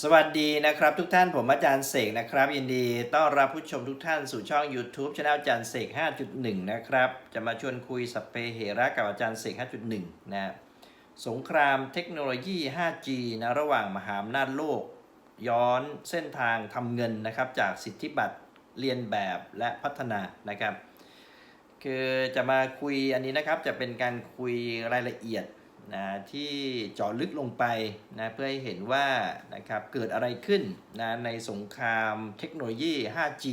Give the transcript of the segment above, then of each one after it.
สวัสดีนะครับทุกท่านผมอาจารย์เสกนะครับยินดีต้อนรับผู้ชมทุกท่านสู่ช่อง YouTube ช anel อาจารย์เสก 5.1 นะครับ จะมาชวนคุยสัพเพเหระกับอาจารย์เสก 5.1 นะสงครามเทคโนโลยี 5G นะระหว่างมหาอำนาจโลก ย้อนเส้นทางทำเงินนะครับ จากสิทธิบัตรเรียนแบบและพัฒนานะครับ คือจะมาคุยอันนี้นะครับจะเป็นการคุยรายละเอียด นะที่เจาะลึกลงไปนะเพื่อให้เห็นว่านะครับเกิดอะไรขึ้นนะในสงครามเทคโนโลยี 5G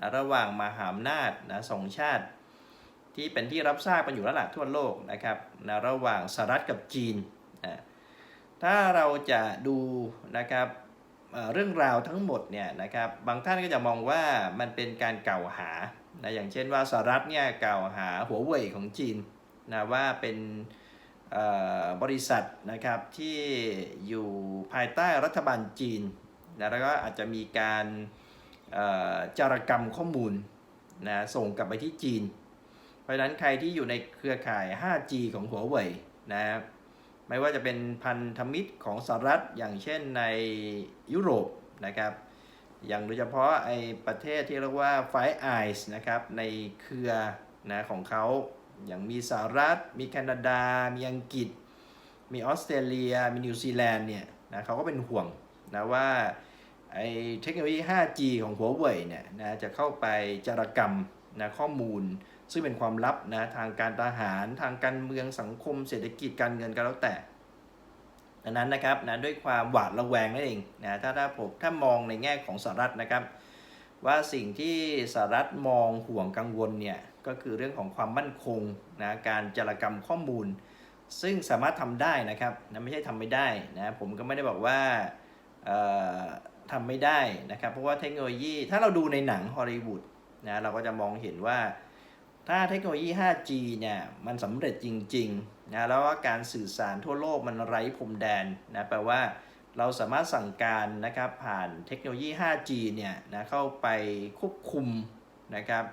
นะระหว่างมหาอำนาจนะสองชาติ ที่เป็นที่รับทราบกันอยู่แล้วล่ะทั่วโลกนะครับนะระหว่างสหรัฐกับจีนนะถ้าเราจะดูนะครับเรื่องราวทั้งหมดเนี่ยนะครับบางท่านก็จะมองว่ามันเป็นการกล่าวหานะอย่างเช่นว่าสหรัฐเนี่ยกล่าวหาหัวเว่ยของจีนนะว่าเป็น บริษัทนะครับที่อยู่ภายใต้รัฐบาลจีนนะแล้วก็อาจจะมีการจารกรรมข้อมูลนะส่งกลับไปที่จีน เพราะฉะนั้นใครที่อยู่ในเครือข่าย 5G ของหัวเว่ยนะครับไม่ว่าจะเป็นพันธมิตรของสหรัฐอย่างเช่นในยุโรปนะครับ อย่างโดยเฉพาะไอ้ประเทศที่เรียกว่า Five Eyes นะครับในเครือนะของเขา อย่างมีสหรัฐ มีแคนาดา มีอังกฤษ มีออสเตรเลีย มีนิวซีแลนด์เนี่ยนะเขาก็เป็นห่วงนะว่าไอ้เทคโนโลยี 5G ของหัวเว่ยเนี่ยนะจะเข้าไปจารกรรมนะข้อมูล ซึ่งเป็นความลับนะทางการทหารทางการเมืองสังคมเศรษฐกิจการเงินก็แล้วแต่ดังนั้นนะครับนะด้วยความหวาดระแวงนั่นเองนะถ้าถ้าผมถ้ามองในแง่ของสหรัฐนะครับ ว่าสิ่งที่สหรัฐมองห่วงกังวลเนี่ย ก็คือเรื่องของความมั่นคงนะการจารกรรมข้อมูล ซึ่งสามารถทำได้นะครับนะไม่ใช่ทำไม่ได้นะผมก็ไม่ได้บอกว่าเอ่อทำไม่ได้นะครับ เพราะว่าเทคโนโลยีถ้าเราดูในหนังฮอลลีวูดนะเราก็จะมองเห็นว่าถ้าเทคโนโลยี 5G เนี่ยมันสำเร็จจริงๆนะแล้วว่าการสื่อสารทั่วโลกมันไร้พรมแดนนะแปลว่าเราสามารถสั่งการนะครับผ่านเทคโนโลยี 5G เนี่ยนะเข้าไปควบคุมนะครับ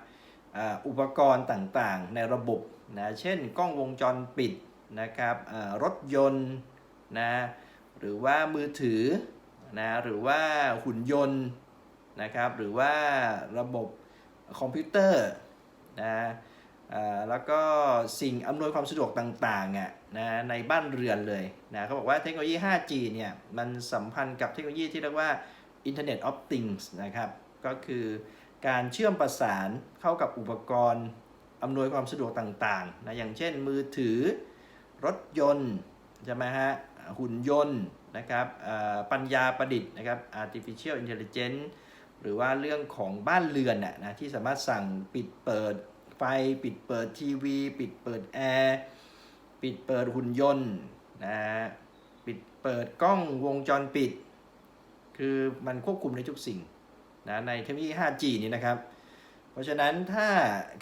อุปกรณ์ต่างๆ ในระบบนะเช่นกล้องวงจรปิดนะครับรถยนต์นะหรือว่ามือถือนะหรือว่าหุ่นยนต์นะครับหรือว่าระบบคอมพิวเตอร์นะแล้วก็สิ่งอำนวยความสะดวกต่างๆอะนะในบ้านเรือนเลยนะเขาบอกว่าเทคโนโลยี 5G เนี่ยมันสัมพันธ์กับเทคโนโลยีที่เรียกว่า Internet of Things นะครับก็คือ การเชื่อมประสานเข้ากับอุปกรณ์อำนวยความสะดวกต่างๆนะอย่างเช่นมือถือ รถยนต์ใช่ไหมฮะหุ่นยนต์นะครับปัญญาประดิษฐ์นะครับ artificial intelligence หรือว่าเรื่องของบ้านเรือนน่ะนะที่สามารถสั่งปิดเปิดไฟ ปิดเปิดทีวี ปิดเปิดแอร์ปิดเปิดหุ่นยนต์นะปิดเปิดกล้องวงจรปิด คือมันควบคุมได้ทุกสิ่ง นะในเทคโนโลยี 5G นี้นะครับ เพราะฉะนั้นถ้า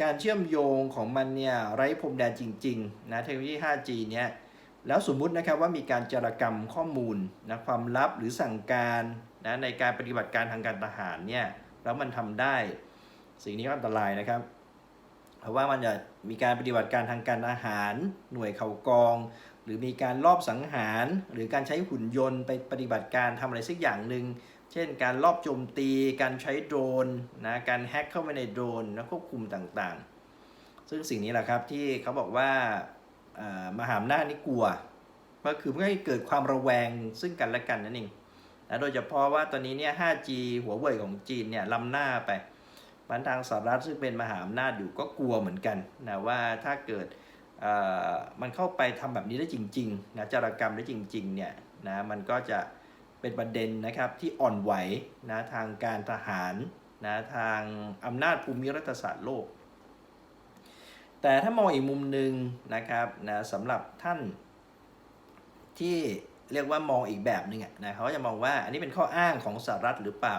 การเชื่อมโยงของมันเนี่ยไร้พรมแดนจริงๆนะเทคโนโลยี 5G เนี่ยแล้วสมมุตินะครับว่ามีการจารกรรมข้อมูลนะความลับหรือสั่งการนะในการปฏิบัติการทางการทหารเนี่ยแล้วมันทำได้ สิ่งนี้ก็อันตรายนะครับ เพราะว่ามันจะมีการปฏิบัติการทางการทหาร หน่วยเข่ากอง หรือมีการลอบสังหาร หรือการใช้หุ่นยนต์ไปปฏิบัติการทำอะไรสักอย่างหนึ่ง เช่นการลอบโจมตี การใช้โดรนนะการแฮ็กเข้าไปในโดรนนะควบคุมต่างๆ ซึ่งสิ่งนี้แหละครับที่เขาบอกว่ามหาอำนาจนี่กลัว ก็คือเพื่อให้เกิดความระแวงซึ่งกันและกันนั่นเองนะโดยเฉพาะว่าตอนนี้เนี่ย 5G หัวเว่ยของจีนเนี่ยล้ำหน้าไปมันทางสหรัฐซึ่งเป็นมหาอำนาจอยู่ก็กลัวเหมือนกันนะว่าถ้าเกิดมันเข้าไปทำแบบนี้ได้จริงๆนะจารกรรมได้จริงๆเนี่ยนะมันก็จะ เป็นประเด็นนะครับที่อ่อนไหวนะทางการทหารนะทางอำนาจภูมิรัฐศาสตร์โลก แต่ถ้ามองอีกมุมหนึ่งนะครับนะสำหรับท่านที่เรียกว่ามองอีกแบบหนึ่งนะเขาจะมองว่าอันนี้เป็นข้ออ้างของสหรัฐหรือเปล่า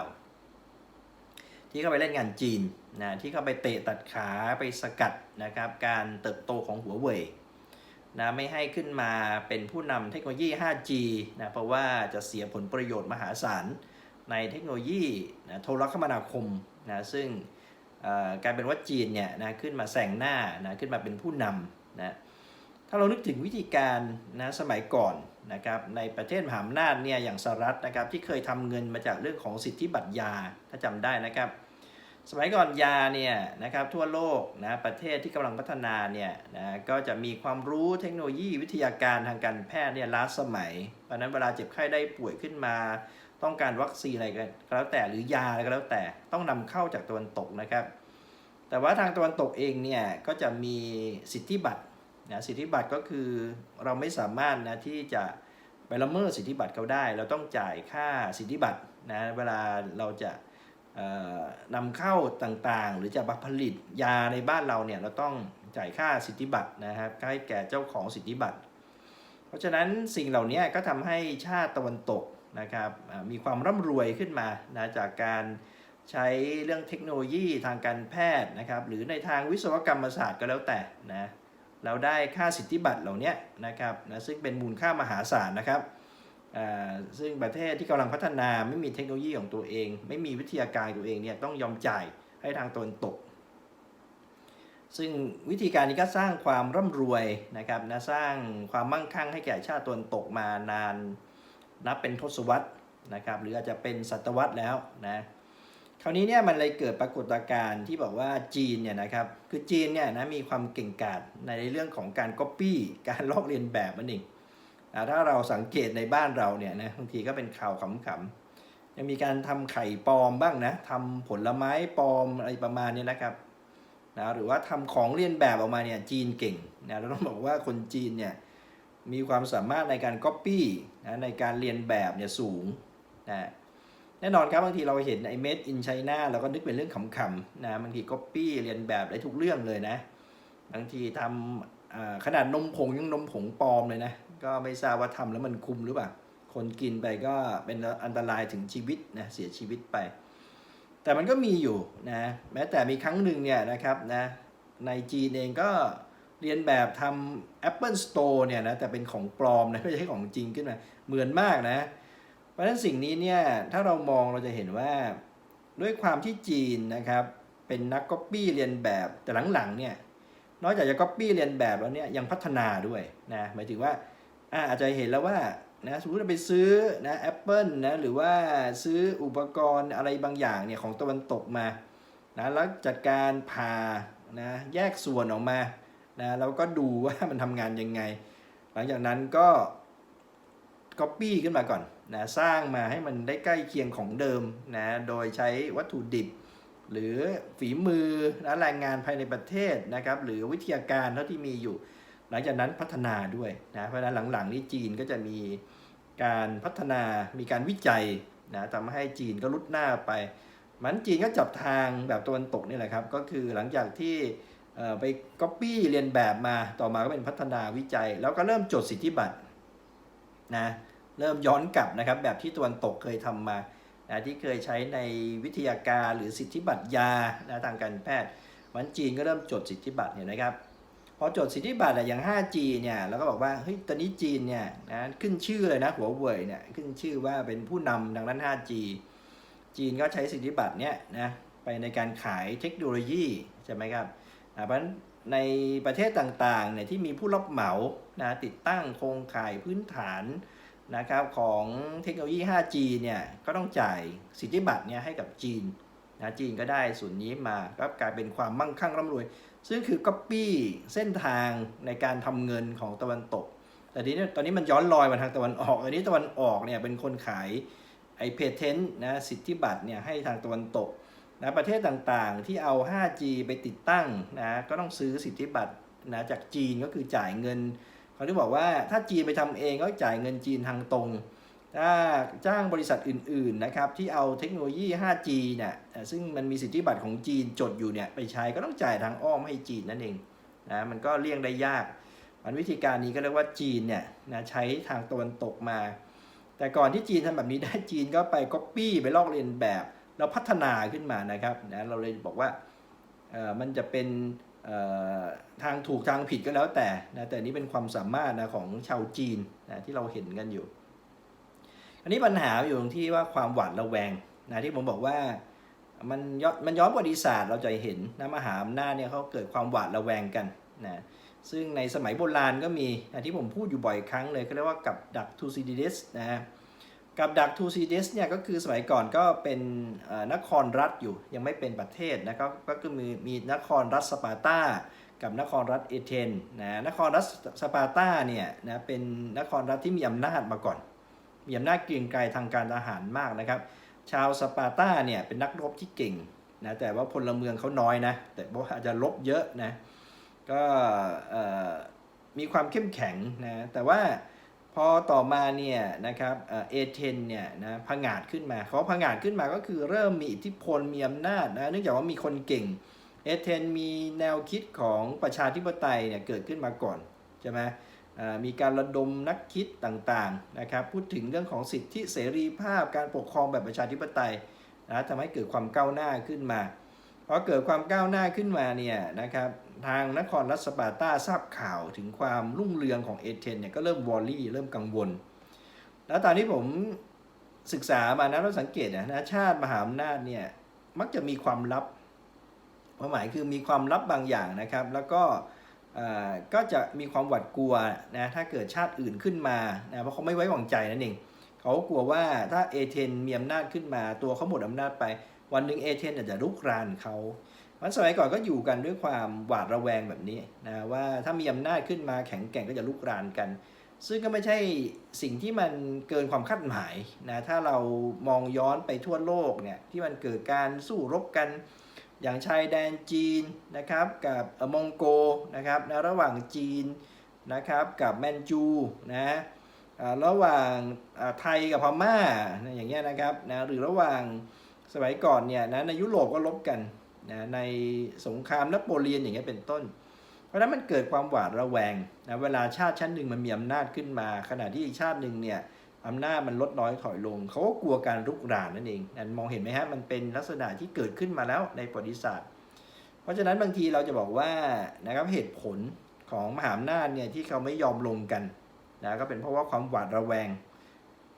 ที่เข้าไปเล่นงานจีนนะที่เข้าไปเตะตัดขาไปสกัดนะครับการเติบโตของหัวเว่ย นะไม่ให้ขึ้นมาเป็นผู้นำเทคโนโลยี 5G นะเพราะว่าจะเสียผลประโยชน์มหาศาลในเทคโนโลยีนะโทรคมนาคมนะซึ่งกลายเป็นว่าจีนเนี่ยนะขึ้นมาแซงหน้านะขึ้นมาเป็นผู้นำนะถ้าเรานึกถึงวิธีการนะสมัยก่อนนะครับในประเทศมหาอำนาจเนี่ยอย่างสหรัฐนะครับที่เคยทำเงินมาจากเรื่องของสิทธิบัตรยาถ้าจำได้นะครับ สมัยก่อนยาเนี่ยนะครับทั่วโลกนะประเทศที่กำลังพัฒนาเนี่ยนะก็จะมีความรู้เทคโนโลยีวิทยาการทางการแพทย์เนี่ยล้าสมัย เพราะนั้นเวลาเจ็บไข้ได้ป่วยขึ้นมา ต้องการวัคซีนอะไรก็แล้วแต่หรือยาอะไรก็แล้วแต่ต้องนำเข้าจากตะวันตกนะครับ แต่ว่าทางตะวันตกเองเนี่ยก็จะมีสิทธิบัตรนะสิทธิบัตรก็คือเราไม่สามารถนะที่จะไปละเมิดสิทธิบัตรเขาได้ เราต้องจ่ายค่าสิทธิบัตรนะเวลาเราจะ นำเข้าต่างๆ หรือจะผลิตยาในบ้านเราเนี่ยเราต้องจ่ายค่าสิทธิบัตรนะครับให้แก่เจ้าของสิทธิบัตร เพราะฉะนั้นสิ่งเหล่านี้ก็ทำให้ชาติตะวันตกนะครับมีความร่ำรวยขึ้นมานะจากการใช้เรื่องเทคโนโลยีทางการแพทย์นะครับหรือในทางวิศวกรรมศาสตร์ก็แล้วแต่นะเราได้ค่าสิทธิบัตรเหล่านี้นะครับนะซึ่งเป็นมูลค่ามหาศาลนะครับ ซึ่งประเทศที่กำลังพัฒนาไม่มีเทคโนโลยีของตัวเอง ไม่มีวิทยาการตัวเองเนี่ยต้องยอมจ่ายให้ทางตนตก ซึ่งวิธีการนี้ก็สร้างความร่ำรวยนะครับนะสร้างความมั่งคั่งให้แก่ชาติตนตกมานานนับเป็นทศวรรษนะครับหรืออาจจะเป็นศตวรรษแล้วนะคราวนี้เนี่ยมันเลยเกิดปรากฏการณ์ที่บอกว่าจีนเนี่ยนะครับคือจีนเนี่ยนะมีความเก่งกาจในเรื่องของการก๊อปปี้การลอกเลียนแบบมันเอง ถ้าเราสังเกตในบ้านเราเนี่ยนะบางทีก็เป็นข่าวขำๆยังมีการทำไข่ปลอมบ้างนะทำผลไม้ปลอมอะไรประมาณนี้นะครับนะหรือว่าทำของเลียนแบบออกมาเนี่ยจีนเก่งนะเราต้องบอกว่าคนจีนเนี่ยมีความสามารถในการก๊อปปี้นะในการเรียนแบบเนี่ยสูงนะแน่นอนครับบางทีเราเห็นไอ้ made in China เราก็นึกเป็นเรื่องขำๆนะบางทีก๊อปปี้เรียนแบบได้ทุกเรื่องเลยนะ บางทีทำขนาดนมผงยังนมผงปลอมเลยนะ ก็ไม่ทราบว่าทำแล้วมันคุมหรือเปล่า คนกินไปก็เป็นอันตรายถึงชีวิตนะเสียชีวิตไป แต่มันก็มีอยู่นะแม้แต่มีครั้งหนึ่งเนี่ยนะครับนะในจีนเองก็เรียนแบบทำ Apple Store เนี่ยนะแต่เป็นของปลอมนะไม่ใช่ของจริงขึ้นมาเหมือนมากนะ เพราะฉะนั้นสิ่งนี้เนี่ยถ้าเรามองเราจะเห็นว่าด้วยความที่จีนนะครับเป็นนักก๊อปปี้เรียนแบบแต่หลังๆเนี่ยนอกจากจะก๊อปปี้เรียนแบบแล้วเนี่ยยังพัฒนาด้วยนะหมายถึงว่า อาจจะเห็นแล้วว่านะสมมติเราไปซื้อนะแอปเปิลนะหรือว่าซื้ออุปกรณ์อะไรบางอย่างเนี่ยของตะวันตกมานะแล้วจัดการผ่านะแยกส่วนออกมานะแล้วก็ดูว่ามันทำงานยังไง หลังจากนั้นก็ก๊อปปี้ขึ้นมาก่อนนะสร้างมาให้มันได้ใกล้เคียงของเดิมนะโดยใช้วัตถุดิบ หรือฝีมือและแรงงานภายในประเทศนะครับหรือวิทยาการเท่าที่มีอยู่ หลังจากนั้นพัฒนาด้วยนะเพราะฉะนั้นหลังๆนี่จีนก็จะมีการพัฒนามีการวิจัยนะทำให้จีนก็ลุดหน้าไป มันจีนก็จับทางแบบตะวันตกนี่แหละครับ ก็คือหลังจากที่ไปก๊อปปี้เรียนแบบมาต่อมาก็เป็นพัฒนาวิจัย แล้วก็เริ่มจดสิทธิบัตรนะเริ่มย้อนกลับนะครับแบบที่ตะวันตกเคยทำมานะที่เคยใช้ในวิทยาการหรือสิทธิบัตรยานะทางการแพทย์มันจีนก็เริ่มจดสิทธิบัตรเนี่ยนะครับ พอจดสิทธิบัตรอะอย่าง 5G เนี่ยเราก็บอกว่าเฮ้ยตอนนี้จีนเนี่ยนะขึ้นชื่อเลยนะหัวเว่ยเนี่ยขึ้นชื่อว่าเป็นผู้นำทางด้น 5G จีนก็ใช้สิทธิบัตรเนี่ยนะไปในการขายเทคโนโลยีใช่ไหมครับเพราะฉะนั้นในประเทศต่างๆเนี่ยที่มีผู้รับเหมานะติดตั้งโครงข่ายพื้นฐานนะครับของเทคโนโลยี 5G เนี่ยก็ต้องจ่ายสิทธิบัตรเนี่ยให้กับจีนนะจีนก็ได้ส่วนนี้มาก็กลายเป็นความมั่งคั่งร่ำรวย ซึ่งคือ Copy เส้นทางในการทำเงินของตะวันตก แต่ทีนี้ตอนนี้มันย้อนรอยมาทางตะวันออก อันนี้ตะวันออกเนี่ยเป็นคนขายไอ้เพเทนต์นะสิทธิบัตรเนี่ยให้ทางตะวันตกนะประเทศต่างๆที่เอา 5G ไปติดตั้งนะก็ต้องซื้อสิทธิบัตรนะจากจีนก็คือจ่ายเงิน เขาที่บอกว่าถ้าจีนไปทำเองก็จ่ายเงินจีนทางตรง ถ้าจ้างบริษัทอื่นๆนะครับที่เอาเทคโนโลยี 5G เนี่ยซึ่งมันมีสิทธิบัตรของจีนจดอยู่เนี่ยไปใช้ก็ต้องจ่ายทางอ้อมให้จีนนั่นเองนะมันก็เลี่ยงได้ยากมันวิธีการนี้ก็เรียกว่าจีนเนี่ยนะใช้ทางตะวันตกมา แต่ก่อนที่จีนทำแบบนี้ได้จีนก็ไปก๊อปปี้ไปลอกเลียนแบบแล้วพัฒนาขึ้นมานะครับนะเราเลยบอกว่าเออมันจะเป็นเออทางถูกทางผิดก็แล้วแต่นะแต่นี้เป็นความสามารถนะของชาวจีนนะที่เราเห็นกันอยู่ อันนี้ปัญหาอยู่ตรงที่ว่าความหวาดระแวงนะที่ผมบอกว่ามันย้อนมันย้อนประวัติศาสตร์เราจะเห็นนะมหาอำนาจเนี่ยเขาเกิดความหวาดระแวงกันนะซึ่งในสมัยโบราณก็มีนะที่ผมพูดอยู่บ่อยครั้งเลยก็เรียกว่ากับดักทูซิดิสนะกับดักทูซิดิสเนี่ยก็คือสมัยก่อนก็เป็นนครรัฐอยู่ยังไม่เป็นประเทศนะก็ก็คือมีมีนครรัฐสปาร์ตากับนครรัฐเอเธนนะนครรัฐสปาร์ตาเนี่ยนะเป็นนครรัฐที่มีอำนาจมาก่อน มีอำนาจเกรียงไกรทางการทหารมากนะครับ ชาวสปาร์ตาเนี่ยเป็นนักรบที่เก่งนะแต่ว่าพลเมืองเขาน้อยนะแต่ว่าอาจจะรบเยอะนะก็มีความเข้มแข็งนะแต่ว่าพอต่อมาเนี่ยนะครับเอเธนเนี่ยนะพังาจขึ้นมาเขาพังาจขึ้นมาก็คือเริ่มมีอิทธิพลมีอำนาจนะเนื่องจากว่ามีคนเก่งเอเธนมีแนวคิดของประชาธิปไตยเนี่ยเกิดขึ้นมาก่อนใช่ไหม มีการระดมนักคิดต่างๆนะครับพูดถึงเรื่องของสิทธิเสรีภาพการปกครองแบบประชาธิปไตยนะทำให้เกิดความก้าวหน้าขึ้นมาพอเกิดความก้าวหน้าขึ้นมาเนี่ยนะครับทางนครรัสปาร์ตาทราบข่าวถึงความรุ่งเรืองของเอเธนเนี่ยก็เริ่มวอรี่เริ่มกังวล แล้วตอนที่ผมศึกษามานะเราสังเกตนะนะชาติมหาอำนาจเนี่ยมักจะมีความลับความหมายคือมีความลับบางอย่างนะครับ แล้วก็ ก็จะมีความหวาดกลัวนะถ้าเกิดชาติอื่นขึ้นมานะเพราะเขาไม่ไว้วางใจนั่นเองเขากลัวว่าถ้าเอเธนมีอำนาจขึ้นมาตัวเขาหมดอำนาจไป วันหนึ่งเอเธนอาจจะลุกรานเขามันสมัยก่อนก็อยู่กันด้วยความหวาดระแวงแบบนี้นะว่าถ้ามีอำนาจขึ้นมาแข็งแกร่งก็จะลุกรานกัน ซึ่งก็ไม่ใช่สิ่งที่มันเกินความคาดหมายนะถ้าเรามองย้อนไปทั่วโลกเนี่ยที่มันเกิดการสู้รบกัน อย่างชายแดนจีนนะครับกับมองโกนะครับนะระหว่างจีนนะครับกับแมนจูนะระหว่างไทยกับพม่าอย่างเงี้ยนะครับนะหรือระหว่างสมัยก่อนเนี่ยนะในยุโรปก็ลบกันนะในสงครามนโปเลียนอย่างเงี้ยเป็นต้น เพราะฉะนั้นมันเกิดความหวาดระแวงนะเวลาชาติชั้นหนึ่งมันมีอำนาจขึ้นมา ขณะที่อีกชาติหนึ่งเนี่ย อำนาจมันลดน้อยถอยลง เขาก็กลัวการรุกรานนั่นเองนั่นมองเห็นไหมฮะมันเป็นลักษณะที่เกิดขึ้นมาแล้วในประวัติศาสตร์ เพราะฉะนั้นบางทีเราจะบอกว่านะครับเหตุผลของมหาอำนาจเนี่ยที่เขาไม่ยอมลงกันนะก็เป็นเพราะว่าความหวาดระแวง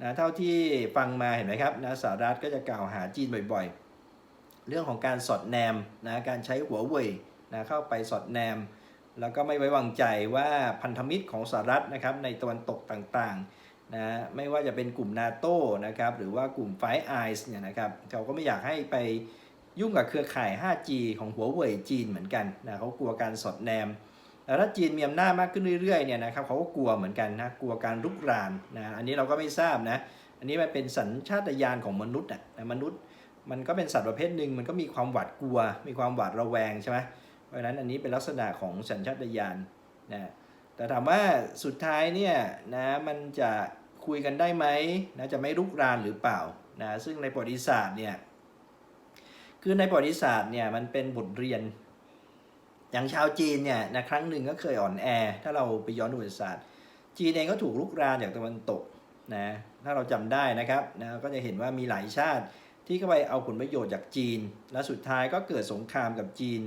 นะเท่าที่ฟังมาเห็นไหมครับนะสหรัฐก็จะกล่าวหาจีนบ่อยๆ เรื่องของการสอดแนมนะการใช้หัวเว่ยนะเข้าไปสอดแนม แล้วก็ไม่ไว้วางใจว่าพันธมิตรของสหรัฐนะครับในตะวันตกต่างๆ นะไม่ว่าจะเป็นกลุ่มนาโต้นะครับหรือว่ากลุ่มไฟไอส์เนี่ยนะครับเขาก็ไม่อยากให้ไปยุ่งกับเครือข่าย 5G ของหัวเว่ยจีนเหมือนกันนะเขากลัวการสอดแนมแต่ถ้าจีนมีอำนาจมากขึ้นเรื่อยๆเนี่ยนะครับเขาก็กลัวเหมือนกันนะกลัวการลุกรานนะอันนี้เราก็ไม่ทราบนะอันนี้มันเป็นสัญชาตญาณของมนุษย์อะนะมนุษย์มันก็เป็นสัตว์ประเภทหนึ่งมันก็มีความหวาดกลัว มีความหวาดระแวงใช่ไหมเพราะฉะนั้นอันนี้เป็นลักษณะของสัญชาตญาณนะแต่ถามว่าสุดท้ายเนี่ยนะมันจะ คุยกันได้ไหมนะจะไม่รุกรานหรือเปล่านะซึ่งในประวัติศาสตร์เนี่ยคือในประวัติศาสตร์เนี่ยมันเป็นบทเรียน อย่างชาวจีนเนี่ยนะครั้งหนึ่งก็เคยอ่อนแอ ถ้าเราไปย้อนประวัติศาสตร์ จีนเองก็ถูกรุกรานจากตะวันตกนะถ้าเราจำได้นะครับนะก็จะเห็นว่ามีหลายชาติที่เข้าไปเอาผลประโยชน์จากจีน และสุดท้ายก็เกิดสงครามกับจีน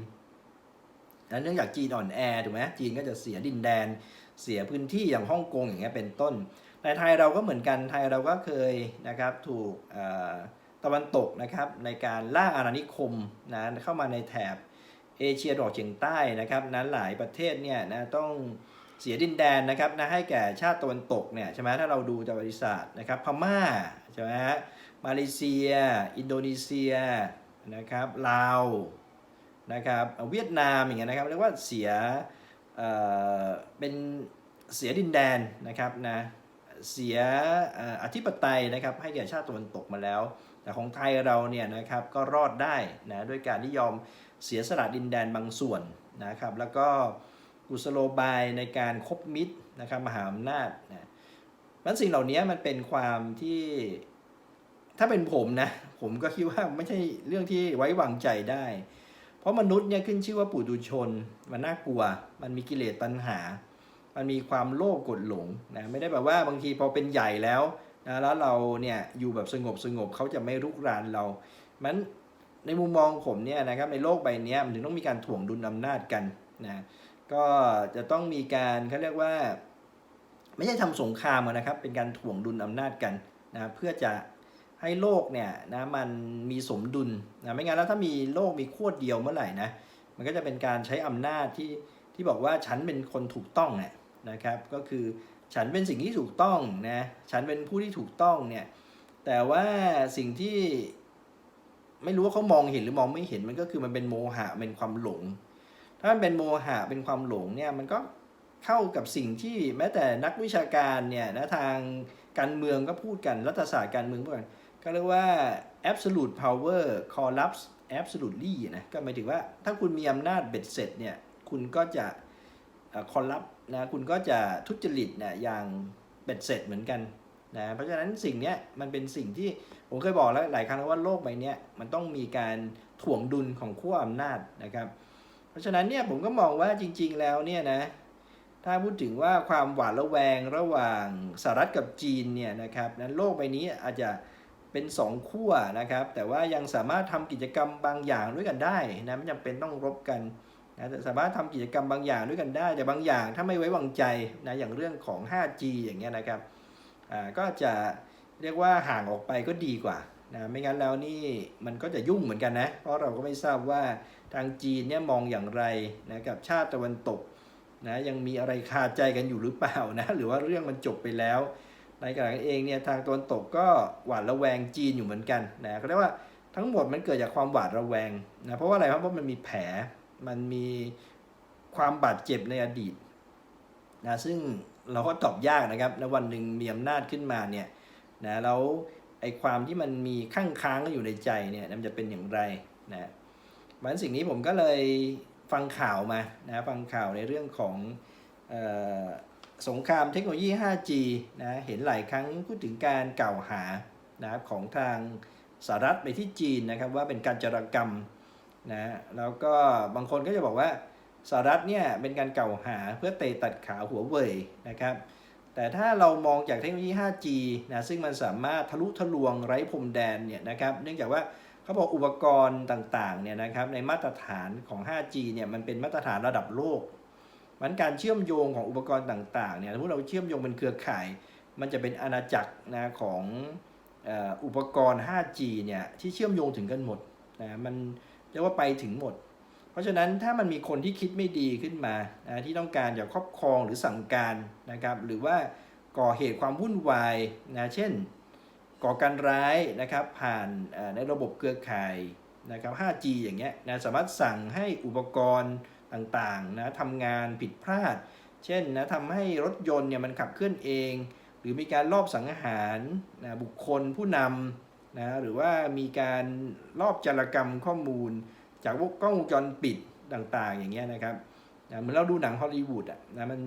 แล้วเนื่องจากจีนอ่อนแอถูกไหมจีนก็จะเสียดินแดน เสียพื้นที่อย่างฮ่องกงอย่างเงี้ยเป็นต้น ในไทยเราก็เหมือนกันไทยเราก็เคยนะครับถูกตะวันตกนะครับในการล่าอาณานิคมนะเข้ามาในแถบเอเชียตะวันออกเฉียงใต้นะครับนั้นหลายประเทศเนี่ยนะต้องเสียดินแดนนะครับนะให้แก่ชาติตะวันตกเนี่ยใช่ไหมถ้าเราดูจากประวัติศาสตร์นะครับพม่าใช่ไหมฮะมาเลเซีย อินโดนีเซียนะครับลาวนะครับเวียดนามอย่างเงี้ยนะครับเรียกว่าเสียเออเป็นเสียดินแดนนะครับนะ เสียเอ่ออธิปไตยนะครับให้แก่ชาติตะวันตกมาแล้ว แต่ของไทยเราเนี่ยนะครับก็รอดได้นะด้วยการที่ยอมเสียสละดินแดนบางส่วนนะครับแล้วก็กุศโลบายในการคบมิตรนะครับมหาอำนาจนะมันสิ่งเหล่านี้มันเป็นความที่ถ้าเป็นผมนะผมก็คิดว่าไม่ใช่เรื่องที่ไว้วางใจได้ เพราะมนุษย์เนี่ยขึ้นชื่อว่าปุถุชน มันน่ากลัว มันมีกิเลสตัณหา มันมีความโลภกดหลงนะไม่ได้แบบว่าบางทีพอเป็นใหญ่แล้วนะแล้วเราเนี่ยอยู่แบบสงบสงบเขาจะไม่รุกรานเรา มันในมุมมองผมเนี่ยนะครับในโลกใบนี้มันถึงต้องมีการถ่วงดุลอำนาจกันนะก็จะต้องมีการเขาเรียกว่า ไม่ใช่ทำสงครามนะครับ เป็นการถ่วงดุลอำนาจกันนะเพื่อจะให้โลกเนี่ยนะมันมีสมดุลนะไม่งั้นแล้วถ้ามีโลกมีขั้วเดียวเมื่อไหร่นะมันก็จะเป็นการใช้อำนาจที่ที่บอกว่าฉันเป็นคนถูกต้องเนี่ย นะครับก็คือฉันเป็นสิ่งที่ถูกต้องนะฉันเป็นผู้ที่ถูกต้องเนี่ยแต่ว่าสิ่งที่ไม่รู้ว่าเขามองเห็นหรือมองไม่เห็นมันก็คือมันเป็นโมหะเป็นความหลง ถ้ามันเป็นโมหะเป็นความหลงเนี่ยมันก็เข้ากับสิ่งที่แม้แต่นักวิชาการเนี่ยนะทางการเมืองก็พูดกันรัฐศาสตร์การเมืองพูดกันก็เรียกว่า absolute power corrupts absolutely นะก็หมายถึงว่าถ้าคุณมีอำนาจเบ็ดเสร็จเนี่ยคุณก็จะคอรับ นะคุณก็จะทุจริตเนี่ยอย่างเบ็ดเสร็จเหมือนกันนะเพราะฉะนั้นสิ่งนี้มันเป็นสิ่งที่ผมเคยบอกแล้วหลายครั้งแล้วว่าโลกใบนี้มันต้องมีการถ่วงดุลของขั้วอำนาจนะครับ เพราะฉะนั้นเนี่ยผมก็มองว่าจริง ๆ แล้วเนี่ยนะถ้าพูดถึงว่าความหวาดระแวงระหว่างสหรัฐกับจีนเนี่ยนะครับนั้นโลกใบนี้อาจจะเป็นสองขั้วนะครับ แต่ว่ายังสามารถทำกิจกรรมบางอย่างด้วยกันได้นะไม่จำเป็นต้องรบกัน นะแต่สามารถทำกิจกรรมบางอย่างด้วยกันได้ แต่บางอย่างถ้าไม่ไว้วางใจนะอย่างเรื่องของ 5G อย่างเงี้ยนะครับอ่าก็จะเรียกว่าห่างออกไปก็ดีกว่านะไม่งั้นแล้วนี่มันก็จะยุ่งเหมือนกันนะ เพราะเราก็ไม่ทราบว่าทางจีนเนี่ยมองอย่างไรนะกับชาติตะวันตกนะยังมีอะไรคาใจกันอยู่หรือเปล่านะหรือว่าเรื่องมันจบไปแล้ว ในขณะนั้นเองเนี่ยทางตะวันตกก็หวาดระแวงจีนอยู่เหมือนกันนะก็เรียกว่าทั้งหมดมันเกิดจากความหวาดระแวงนะเพราะว่าอะไรครับเพราะมันมีแผล มันมีความบาดเจ็บในอดีตนะซึ่งเราก็ตอบยากนะครับในวันหนึ่งมีอำนาจขึ้นมาเนี่ยนะแล้วไอ้ความที่มันมีข้างค้างอยู่ในใจเนี่ยมันจะเป็นอย่างไรนะมันสิ่งนี้ผมก็เลยฟังข่าวมานะฟังข่าวในเรื่องของออสงครามเทคโนโลยี 5G นะเห็นหลายครั้งพูดถึงการกล่าวหานะของทางสหรัฐไปที่จีนนะครับว่าเป็นการจารกรรม นะแล้วก็บางคนก็จะบอกว่าสหรัฐเนี่ยเป็นการเก่าหาเพื่อเตะตัดขาหัวเว่ยนะครับ แต่ถ้าเรามองจากเทคโนโลยี 5G นะซึ่งมันสามารถทะลุทะลวงไร้พรมแดนเนี่ยนะครับเนื่องจากว่าเขาบอกอุปกรณ์ต่างๆเนี่ยนะครับในมาตรฐานของ 5G เนี่ยมันเป็นมาตรฐานระดับโลก มันการเชื่อมโยงของอุปกรณ์ต่างๆเนี่ยถ้าเราเชื่อมโยงเป็นเครือข่าย มันจะเป็นอาณาจักรนะของอุปกรณ์ 5G เนี่ยที่เชื่อมโยงถึงกันหมดนะมัน รียกว่าไปถึงหมด เพราะฉะนั้นถ้ามันมีคนที่คิดไม่ดีขึ้นมานะที่ต้องการจะครอบครองหรือสั่งการนะครับหรือว่าก่อเหตุความวุ่นวายนะเช่น ก่อการร้ายนะครับผ่านในระบบเครือข่ายนะครับ 5G อย่างเงี้ยนะสามารถสั่งให้อุปกรณ์ต่างๆนะทำงานผิดพลาด เช่นนะทำให้รถยนต์เนี่ยมันขับเคลื่อนเอง หรือมีการลอบสังหารนะบุคคลผู้นำ นะหรือว่ามีการลอบจารกรรมข้อมูล จากกล้องวงจรปิดต่างๆ อย่างเงี้ยนะครับนะเหมือนเราดูหนังฮอลลีวูดอะนะมัน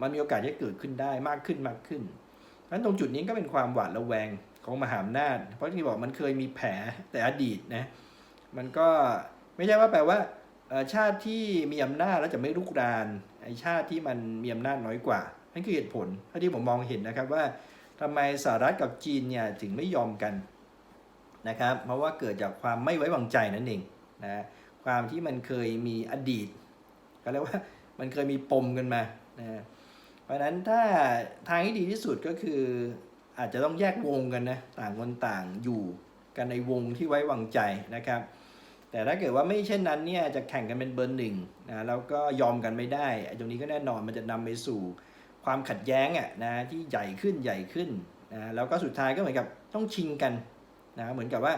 มันมีโอกาสจะเกิดขึ้นได้มากขึ้นมากขึ้นนั้นตรงจุดนี้ก็เป็นความหวาดระแวงของมหาอำนาจ เพราะที่บอกมันเคยมีแผลแต่อดีตนะมันก็ไม่ใช่ว่าแปลว่าชาติที่มีอำนาจแล้วจะไม่ลุกรานไอชาติที่มันมีอำนาจน้อยกว่านั่นคือเหตุผลที่ผมมองเห็นนะครับว่าทำไมสหรัฐกับจีนเนี่ยถึงไม่ยอมกัน นะครับ เพราะว่าเกิดจากความไม่ไว้วางใจนั่นเองนะความที่มันเคยมีอดีตก็เรียกว่ามันเคยมีปมกันมานะเพราะฉะนั้นถ้าทางที่ดีที่สุดก็คืออาจจะต้องแยกวงกันนะต่างคนต่างอยู่กันในวงที่ไว้วางใจนะครับ แต่ถ้าเกิดว่าไม่เช่นนั้นเนี่ยจะแข่งกันเป็นเบอร์หนึ่งนะแล้วก็ยอมกันไม่ได้ตรงนี้ก็แน่นอนมันจะนำไปสู่ความขัดแย้งอะนะที่ใหญ่ขึ้นใหญ่ขึ้นนะแล้วก็สุดท้ายก็เหมือนกับต้องชิงกัน นะเหมือนกับว่า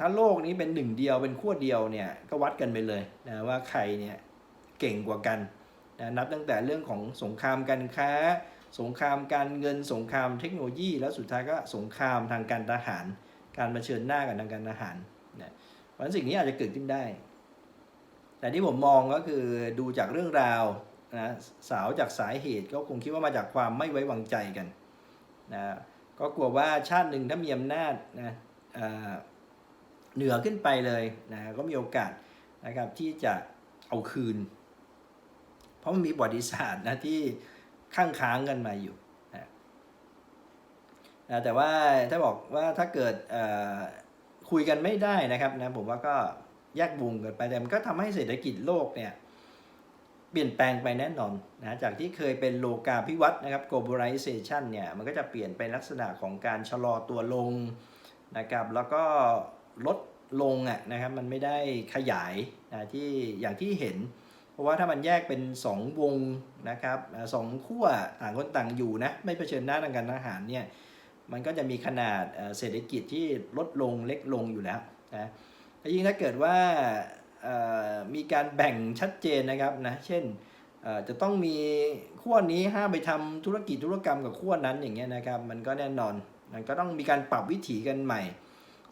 ถ้าโลกนี้เป็นหนึ่งเดียวเป็นขั้วเดียวเนี่ยก็วัดกันไปเลยนะว่าใครเนี่ยเก่งกว่ากันนะนับตั้งแต่เรื่องของสงครามการค้า สงครามการเงินสงครามเทคโนโลยี แล้วสุดท้ายก็สงครามทางการทหาร การมาเชิญหน้ากันทางการทหารนะเพราะฉะนั้นสิ่งนี้อาจจะเกิดขึ้นได้ แต่ที่ผมมองก็คือดูจากเรื่องราวนะสาวจากสาเหตุก็คงคิดว่ามาจากความไม่ไว้วางใจกันนะ ก็กลัวว่าชาติหนึ่งถ้ามีอำนาจนะเเหนือขึ้นไปเลยนะก็มีโอกาสนะครับที่จะเอาคืน เพราะมันมีประวัติศาสตร์นะที่ข้างค้างกันมาอยู่นะแต่ว่าถ้าบอกว่าถ้าเกิดคุยกันไม่ได้นะครับนะผมว่าก็แยกวงกันไปแต่มันก็ทำให้เศรษฐกิจโลกเนี่ย เปลี่ยนแปลงไปแน่นอนนะจากที่เคยเป็นโลกาภิวัตน์นะครับ globalization เนี่ยมันก็จะเปลี่ยนเป็นลักษณะของการชะลอตัวลงนะครับแล้วก็ลดลงอะนะครับมันไม่ได้ขยายนะที่อย่างที่เห็น เพราะว่าถ้ามันแยกเป็น 2 วงนะครับสองขั้วต่างคนต่างอยู่นะไม่เผชิญหน้าทางการทหารเนี่ยมันก็จะมีขนาดเศรษฐกิจที่ลดลงเล็กลงอยู่แล้วนะยิ่งถ้าเกิดว่า มีการแบ่งชัดเจนนะครับนะเช่นจะต้องมีขั้วนี้ห้ามไปทำธุรกิจธุรกรรมกับขั้วนั้นอย่างเงี้ยนะครับ มันก็แน่นอนมันก็ต้องมีการปรับวิถีกันใหม่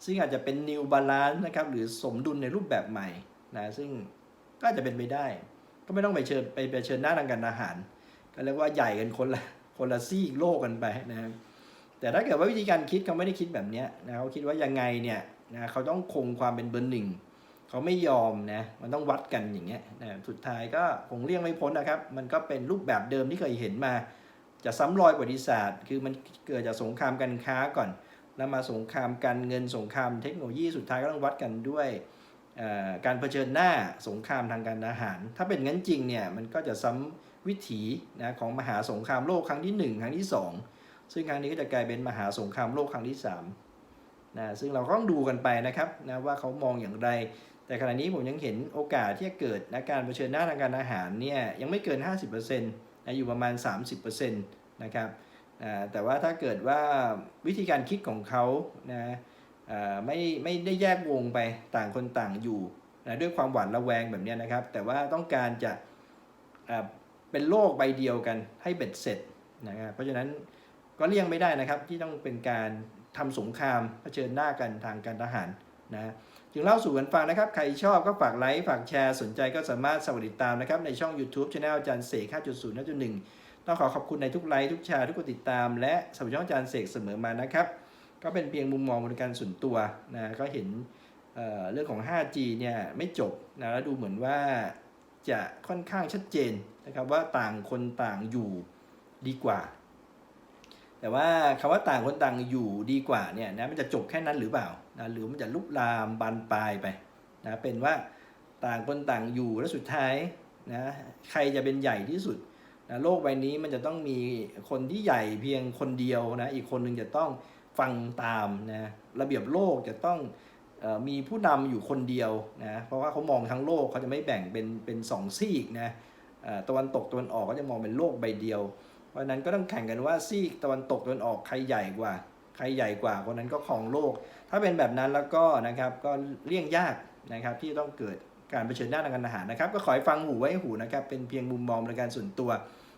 ซึ่งอาจจะเป็น new balance นะครับหรือสมดุลในรูปแบบใหม่นะซึ่งก็อาจจะเป็นไปได้ ก็ไม่ต้องไปเชิญไปไปเชิญหน้าทางการอาหาร ก็เรียกว่าใหญ่กันคนละคนละซีกโลกกันไปนะครับแต่ถ้าเกิดว่าวิธีการคิดเขาไม่ได้คิดแบบเนี้ยนะเขาคิดว่ายังไงเนี่ยนะเขาต้องคงความเป็นเบอร์หนึ่ง เขาไม่ยอมนะ มันต้องวัดกันอย่างเงี้ยนะสุดท้ายก็คงเลี่ยงไม่พ้นนะครับ มันก็เป็นรูปแบบเดิมที่เคยเห็นมา จะซ้ำรอยประวัติศาสตร์ คือมันเกิดจากสงครามการค้าก่อน แล้วมาสงครามการเงินสงครามเทคโนโลยีสุดท้ายก็ต้องวัดกันด้วยการเผชิญหน้าสงครามทางการอาหาร ถ้าเป็นงั้นจริงเนี่ยมันก็จะซ้ำวิถีนะของมหาสงครามโลกครั้งที่ 1 ครั้งที่ 2 ซึ่งครั้งนี้ก็จะกลายเป็นมหาสงครามโลกครั้งที่3นะซึ่งเราก็ต้องดูกันไปนะครับนะว่าเขามองอย่างไร แต่ขณะนี้ผมยังเห็นโอกาสที่จะเกิดนะการเผชิญหน้าทางการอาหารเนี่ยยังไม่เกิน 50%นะอยู่ประมาณ 30%นะครับแต่ว่าถ้าเกิดว่าวิธีการคิดของเขานะไม่ไม่ได้แยกวงไปต่างคนต่างอยู่นะด้วยความหวาดระแวงแบบนี้นะครับ แต่ว่าต้องการจะเป็นโลกใบเดียวกันให้เบ็ดเสร็จนะครับเพราะฉะนั้นก็เลี่ยงไม่ได้นะครับที่ต้องเป็นการทำสงครามเผชิญหน้ากันทางการทหารนะ จึงเล่าสู่กันฟังนะครับ ใครชอบก็ฝากไลค์ ฝากแชร์ สนใจก็สามารถสวัสดีตามนะครับ ในช่อง YouTube c h anel อาจารย์เสก5.0 5.1 ต้องขอขอบคุณในทุกไลค์ ทุกแชร์ ทุกกดติดตาม และสำหรับช่องอาจารย์เสกเสมอมานะครับ ก็เป็นเพียงมุมมองบนการส่วนตัวนะ ก็เห็นเเรื่องของ 5G เนี่ยไม่จบนะ แล้วดูเหมือนว่าจะค่อนข้างชัดเจนนะครับว่าต่างคนต่างอยู่ดีกว่า แต่ว่าคำว่าต่างคนต่างอยู่ดีกว่าเนี่ยนะมันจะจบแค่นั้นหรือเปล่า นะหรือมันจะลุกลามบานปลายไปนะเป็นว่าต่างคนต่างอยู่แล้วสุดท้ายนะใครจะเป็นใหญ่ที่สุดนะโลกใบนี้มันจะต้องมีคนที่ใหญ่เพียงคนเดียวนะอีกคนหนึ่งจะต้องฟังตามนะระเบียบโลกจะต้องออมีผู้นำอยู่คนเดียวนะเพราะว่าเขามองทั้งโลกเขาจะไม่แบ่งเป็นเป็นสองซีกนะตะวันตกตะวันออกก็จะมองเป็นโลกใบเดียว เพราะนั้นก็ต้องแข่งกันว่าซีกตะวันตกตะวันออกใครใหญ่กว่า ใครใหญ่กว่าคนนั้นก็ครองโลก ถ้าเป็นแบบนั้นแล้วก็นะครับก็เลี่ยงยากนะครับที่ต้องเกิดการเผชิญหน้าทางการทหารนะครับ ก็ขอให้ฟังหูไว้หูนะครับเป็นเพียงมุมมองในการส่วนตัว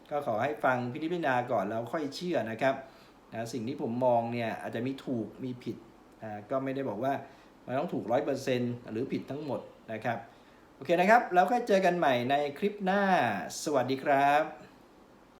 ก็ขอให้ฟังพิจารณาก่อนแล้วค่อยเชื่อนะครับนะสิ่งที่ผมมองเนี่ยอาจจะมีถูกมีผิดอ่าก็ไม่ได้บอกว่ามันต้องถูกร้อยเปอร์เซ็นต์หรือผิดทั้งหมดนะครับ โอเคนะครับ แล้วค่อยเจอกันใหม่ในคลิปหน้า สวัสดีครับ